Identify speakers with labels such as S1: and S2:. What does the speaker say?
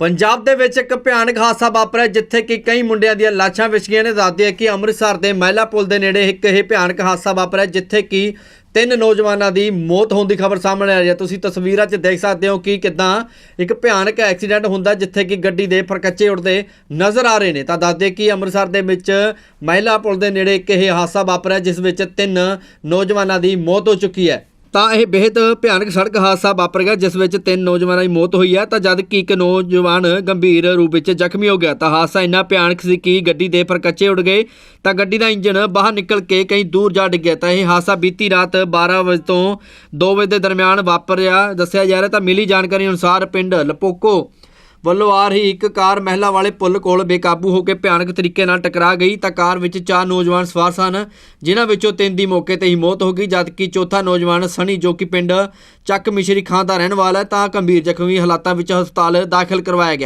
S1: ਪੰਜਾਬ ਦੇ ਵਿੱਚ ਇੱਕ ਭਿਆਨਕ ਹਾਦਸਾ ਵਾਪਰਿਆ ਜਿੱਥੇ ਕਿ ਕਈ ਮੁੰਡਿਆਂ ਦੀਆਂ ਲਾਸ਼ਾਂ ਵਿਛ ਗਈਆਂ ਨੇ। ਦੱਸਦੇ ਆ ਕਿ ਅੰਮ੍ਰਿਤਸਰ ਦੇ ਮਹਿਲਾ ਪੁਲ ਦੇ ਨੇੜੇ ਇੱਕ ਇਹ ਭਿਆਨਕ ਹਾਦਸਾ ਵਾਪਰਿਆ ਜਿੱਥੇ ਕਿ ਤਿੰਨ ਨੌਜਵਾਨਾਂ ਦੀ ਮੌਤ ਹੋਣ ਦੀ ਖਬਰ ਸਾਹਮਣੇ ਆ ਰਹੀ ਹੈ। ਤੁਸੀਂ ਤਸਵੀਰਾਂ 'ਚ ਦੇਖ ਸਕਦੇ ਹੋ ਕਿ ਕਿਦਾਂ ਇੱਕ ਭਿਆਨਕ ਐਕਸੀਡੈਂਟ ਹੁੰਦਾ ਜਿੱਥੇ ਕਿ ਗੱਡੀ ਦੇ ਫਰਕੱਚੇ ਉੱਡਦੇ ਨਜ਼ਰ ਆ ਰਹੇ ਨੇ। ਤਾਂ ਦੱਸਦੇ ਕਿ ਅੰਮ੍ਰਿਤਸਰ ਦੇ ਵਿੱਚ ਮਹਿਲਾ ਪੁਲ ਦੇ ਨੇੜੇ ਇੱਕ ਇਹ ਹਾਦਸਾ ਵਾਪਰਿਆ ਜਿਸ ਵਿੱਚ ਤਿੰਨ ਨੌਜਵਾਨਾਂ ਦੀ ਮੌਤ ਹੋ ਚੁੱਕੀ ਹੈ। ਤਾਂ ਇਹ ਬੇहद ਭਿਆਨਕ ਸੜਕ ਹਾਦਸਾ ਵਾਪਰ ਗਿਆ, ਜਿਸ ਵਿੱਚ ਤਿੰਨ ਨੌਜਵਾਨਾਂ ਦੀ ਮੌਤ ਹੋਈ ਹੈ। ਤਾਂ ਜਦ ਕਿ ਇੱਕ ਨੌਜਵਾਨ ਗੰਭੀਰ ਰੂਪ ਵਿੱਚ ਜ਼ਖਮੀ ਹੋ ਗਿਆ, ਤਾਂ ਹਾਦਸਾ ਇੰਨਾ ਭਿਆਨਕ ਸੀ ਕਿ ਗੱਡੀ ਦੇ ਫਰਕੱਚੇ ਉੱਡ ਗਏ। ਤਾਂ ਗੱਡੀ ਦਾ ਇੰਜਨ ਬਾਹਰ ਨਿਕਲ ਕੇ ਕਈ ਦੂਰ ਜਾ ਡਿੱਗਿਆ ਤਾਂ ਇਹ ਹਾਦਸਾ ਬੀਤੀ ਰਾਤ 12 ਵਜੇ ਤੋਂ 2 ਵਜੇ ਦੇ ਦਰਮਿਆਨ ਵਾਪਰਿਆ, ਦੱਸਿਆ ਜਾ ਰਿਹਾ। ਤਾਂ ਮਿਲੀ ਜਾਣਕਾਰੀ ਅਨੁਸਾਰ ਪਿੰਡ ਲਪੋਕੋ ਵੱਲੋਂ ਆ ਰਹੀ ਇੱਕ ਕਾਰ ਮਹਿਲਾ ਵਾਲੇ ਪੁਲ ਕੋਲ ਬੇਕਾਬੂ ਹੋ ਕੇ ਭਿਆਨਕ ਤਰੀਕੇ ਨਾਲ ਟਕਰਾ ਗਈ, ਤਾਂ ਕਾਰ ਵਿੱਚ ਚਾਰ ਨੌਜਵਾਨ ਸਵਾਰ ਸਨ, ਜਿਨ੍ਹਾਂ ਵਿੱਚੋਂ ਤਿੰਨ ਦੀ ਮੌਕੇ ਤੇ ਹੀ ਮੌਤ ਹੋ ਗਈ, ਜਦਕਿ ਚੌਥਾ ਨੌਜਵਾਨ ਸਣੀ ਜੋ ਕਿ ਪਿੰਡ ਚੱਕ ਮਿਸ਼ਰੀ ਖਾਂ ਦਾ ਰਹਿਣ ਵਾਲਾ ਹੈ, ਤਾਂ ਗੰਭੀਰ ਜ਼ਖਮੀ ਹਾਲਾਤਾਂ ਵਿੱਚ ਹਸਪਤਾਲ ਦਾਖਲ ਕਰਵਾਇਆ ਗਿਆ।